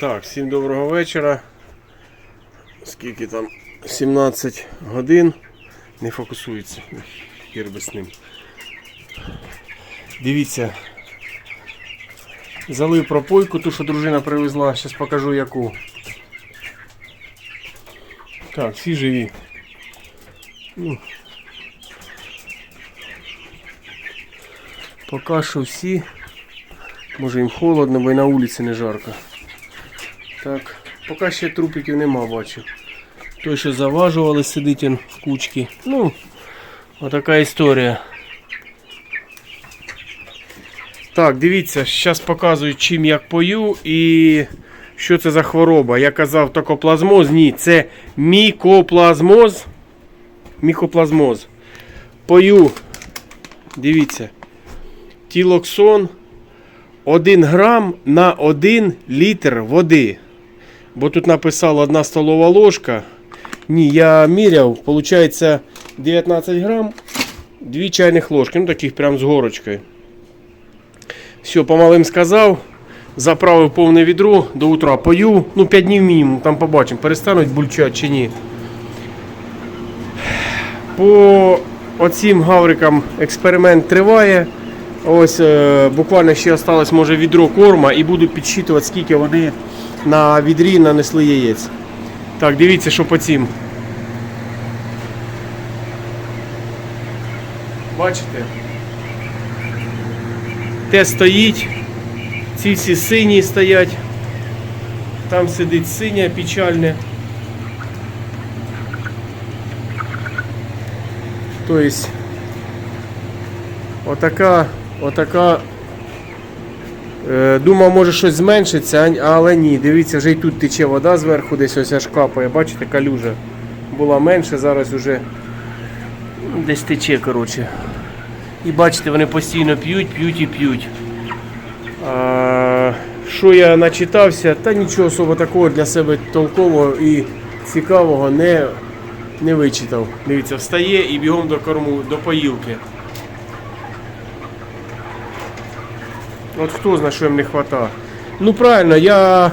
Так, всім доброго вечора. Скільки там? 17 годин. Не фокусується. Хір би з ним. Дивіться. Залив пропойку, ту, що дружина привезла. Зараз покажу яку. Так, всі живі. Ну. Поки що всі. Може їм холодно, бо й на вулиці не жарко. Так, поки ще трупиків нема, бачу. Той, що заважували, сидить він в кучці. Ну, отака історія. Так, дивіться, зараз показую, чим як пою і що це за хвороба. Я казав токоплазмоз. Ні, це мікоплазмоз. Мікоплазмоз. Пою. Дивіться. Тілоксон 1 грам на 1 літр води. Бо тут написало 1 столова ложка. Ні, я міряв, виходить 19 грам, 2 чайних ложки, ну таких прям з горочкою. Все, помалим сказав. Заправив повне відро до утра пою. Ну, 5 днів мінімум, там побачимо, перестануть бульчати чи ні. По оцім гаврикам експеримент триває. Ось е, буквально ще осталось може відро корма і буду підсчитувати, скільки вони на відрі нанесли яєць. Так, дивіться, що по цим. Бачите? Те стоїть. Ці всі сині стоять. Там сидить синя печальне. Тобто Отака, отака. Е, думав, може щось зменшиться, але ні. Дивіться, вже і тут тече вода зверху, десь ось аж капає. Бачите, калюжа була менше, зараз вже десь тече, коротше. І бачите, вони постійно п'ють, п'ють і п'ють. Що я начитався, та нічого особо такого для себе толкового і цікавого не, не вичитав. Дивіться, встає і бігом до корму, до поїлки. От хто знає, що їм не вистачає. Ну правильно, я,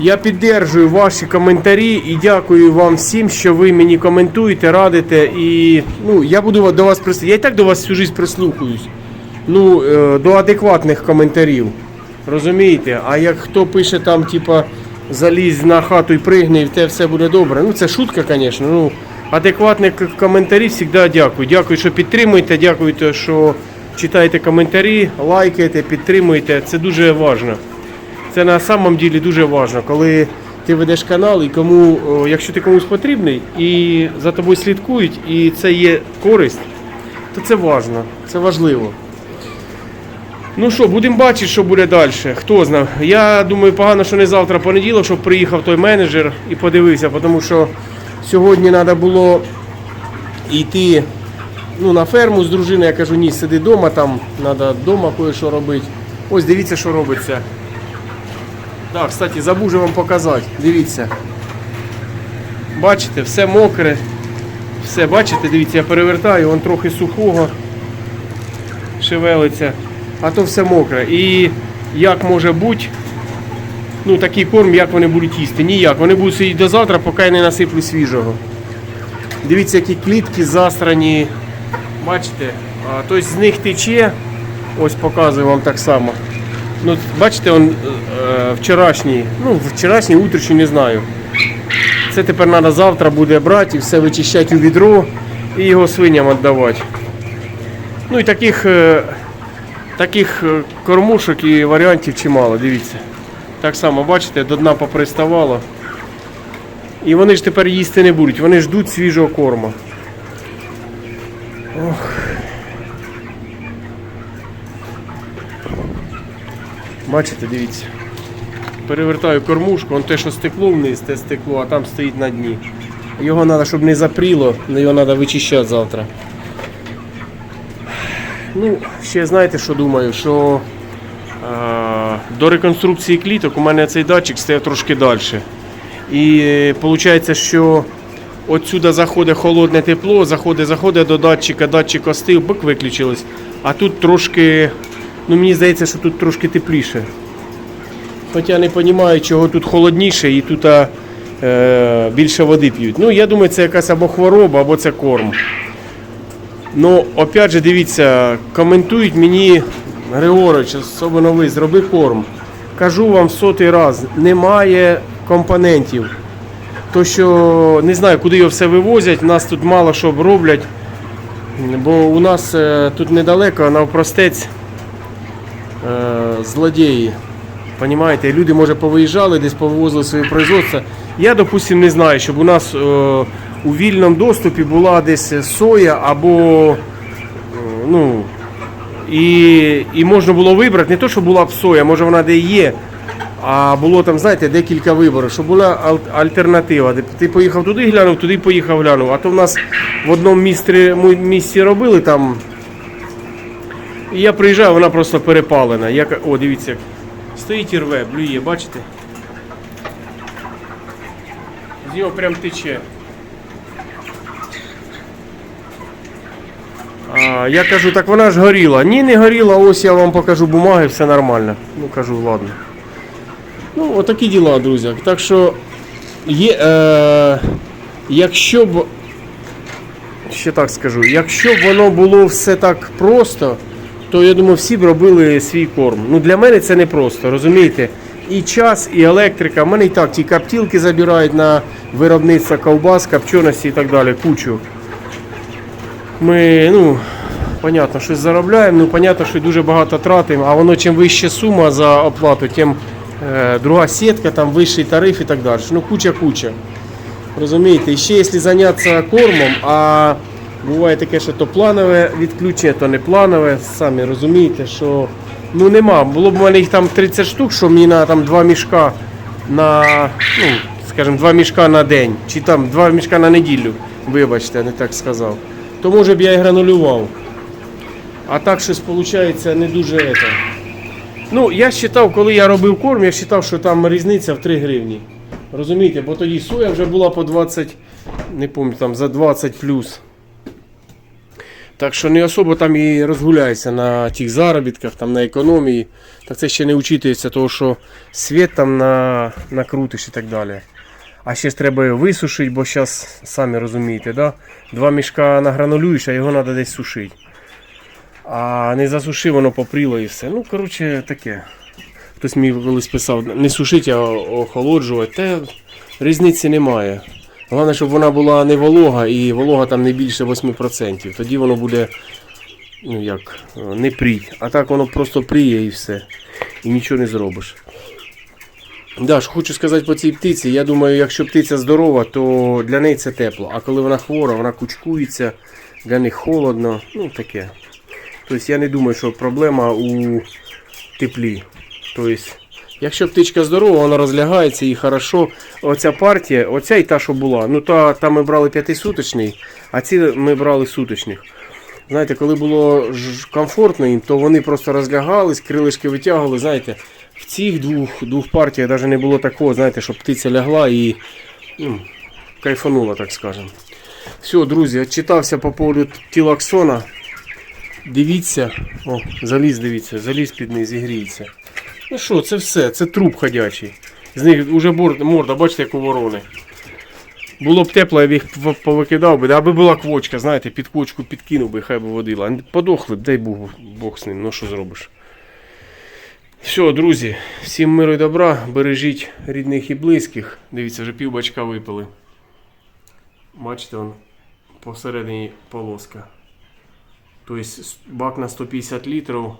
я піддержую ваші коментарі і дякую вам всім, що ви мені коментуєте, радите. І ну, я буду до вас прислухатися. Я і так до вас всю життя прислухаюсь. Ну, е, до адекватних коментарів. Розумієте? А як хто пише там, типа, залізь на хату і пригни, і в те все буде добре. Ну, це шутка, звісно. Ну, адекватних коментарів завжди дякую. Дякую, що підтримуєте, дякую, що читаєте коментарі, лайкаєте, підтримуєте. Це дуже важливо. Це на самом ділі дуже важливо, коли ти ведеш канал і кому, якщо ти комусь потрібний і за тобою слідкують, і це є користь, то це важливо, це важливо. Ну що, будемо бачити, що буде далі. Хто знає. Я думаю, погано, що не завтра понеділок, щоб приїхав той менеджер і подивився, тому що сьогодні треба було йти ну, на ферму з дружиною. Я кажу, ні, сиди вдома, там треба вдома кое-що робити. Ось дивіться, що робиться. Так, кстати, забув же вам показати. Дивіться. Бачите, все мокре. Все, бачите, дивіться, я перевертаю, вон трохи сухого шевелиться, а то все мокре. І як може бути, ну такий корм, як вони будуть їсти? Ніяк. Вони будуть сидіти до завтра, поки я не насиплю свіжого. Дивіться, які клітки застрані. Бачите? Тобто з них тече. Ось показую вам так само. Ну, бачите, он, е, вчорашній, ну, вчорашній, утрішній не знаю. Це тепер треба завтра буде брати і все вичищати у відро і його свиням віддавати. Ну і таких, е, таких е, кормушок і варіантів чимало, дивіться. Так само, бачите, до дна поприставало. І вони ж тепер їсти не будуть, вони ждуть свіжого корму. Ох. Бачите, дивіться. Перевертаю кормушку, он те, що стекло вниз, те стекло, а там стоїть на дні. Його треба, щоб не запріло, його треба вичищати завтра. Ну, ще знаєте, що думаю, що е, до реконструкції кліток у мене цей датчик стояв трошки далі. І виходить, що отсюди заходить холодне тепло, заходить, заходить до датчика, датчик остив, бик виключилось. А тут трошки, ну мені здається, що тут трошки тепліше. Хоча не розумію, чого тут холодніше і тут е, більше води п'ють. Ну, я думаю, це якась або хвороба, або це корм. Ну, опять же, дивіться, коментують мені Григорич, особливо ви, зроби корм. Кажу вам сотий раз, немає компонентів. То що не знаю, куди його все вивозять, нас тут мало що роблять. Бо у нас е, тут недалеко навпростець е, злодії. Понімаєте, люди, може, повиїжджали, десь повивозили свої производства. Я, допустим, не знаю, щоб у нас е, у вільному доступі була десь соя або ну, і, і можна було вибрати, не то, що була б соя, може вона де є, а було там, знаєте, декілька виборів, щоб була альтернатива. Ти поїхав туди глянув, туди поїхав глянув. А то в нас в одному місці, місці робили там. І я приїжджаю, вона просто перепалена. Я, о, дивіться, стоїть і рве, блює, бачите? З нього прям тече. А, я кажу, так вона ж горіла. Ні, не горіла, ось я вам покажу бумаги, все нормально. Ну кажу, ладно. Ну, отакі діла, друзі. Так що є, е, якщо б, ще так скажу, якщо б воно було все так просто, то я думаю, всі б робили свій корм. Ну для мене це не просто, розумієте? І час, і електрика. У мене і так ті каптілки забирають на виробництво ковбас, копченості і так далі, кучу. Ми, ну, понятно, щось заробляємо, ну, понятно, що дуже багато тратимо, а воно чим вища сума за оплату, тим друга сітка, там вищий тариф і так далі. Ну, куча-куча. Розумієте, і ще якщо зайнятися кормом, а буває таке, що то планове відключення, то не планове, самі розумієте, що ну нема. Було б у мене їх там 30 штук, що мені на там два мішка на, ну, скажімо, два мішка на день, чи там два мішка на неділю, вибачте, не так сказав. То може б я і гранулював. А так щось виходить не дуже это. Ну, я вважав, коли я робив корм, я вважав, що там різниця в 3 гривні. Розумієте, бо тоді соя вже була по 20, не пам'ятаю, там за 20 плюс. Так що не особо там і розгуляється на тих заробітках, там на економії. Так це ще не учитується, того що світ там на, накрутиш і так далі. А ще ж треба його висушити, бо зараз, самі розумієте, да? два мішка награнулюєш, а його треба десь сушити. А не засушив, воно попріло і все. Ну, коротше, таке. Хтось мені колись писав, не сушити, а охолоджувати. Та різниці немає. Головне, щоб вона була не волога і волога там не більше 8%. Тоді воно буде ну як, не пріть. А так воно просто пріє і все. І нічого не зробиш. Да, що хочу сказати по цій птиці. Я думаю, якщо птиця здорова, то для неї це тепло. А коли вона хвора, вона кучкується, для них холодно. Ну таке. Тобто я не думаю, що проблема у теплі. Тобто, якщо птичка здорова, вона розлягається і хорошо. Оця партія, оця і та, що була. Ну та, та ми брали п'ятисуточний, а ці ми брали суточних. Знаєте, коли було комфортно їм, то вони просто розлягались, крилишки витягували. Знаєте, в цих двох, двох партіях навіть не було такого, знаєте, щоб птиця лягла і ну, кайфанула, так скажемо. Все, друзі, отчитався по поводу тілаксона. Дивіться, о, заліз, дивіться, заліз під низ і гріється. Ну що, це все, це труп ходячий. З них вже морда, бачите, як у ворони. Було б тепло, я б їх повикидав би, аби була квочка, знаєте, під квочку підкинув би, хай би водила. Подохли б, дай Бог, Бог з ним, ну що зробиш. Все, друзі, всім миру і добра, бережіть рідних і близьких. Дивіться, вже пів бачка випили. Бачите, он посередині полоска. Тобто бак на 150 літрів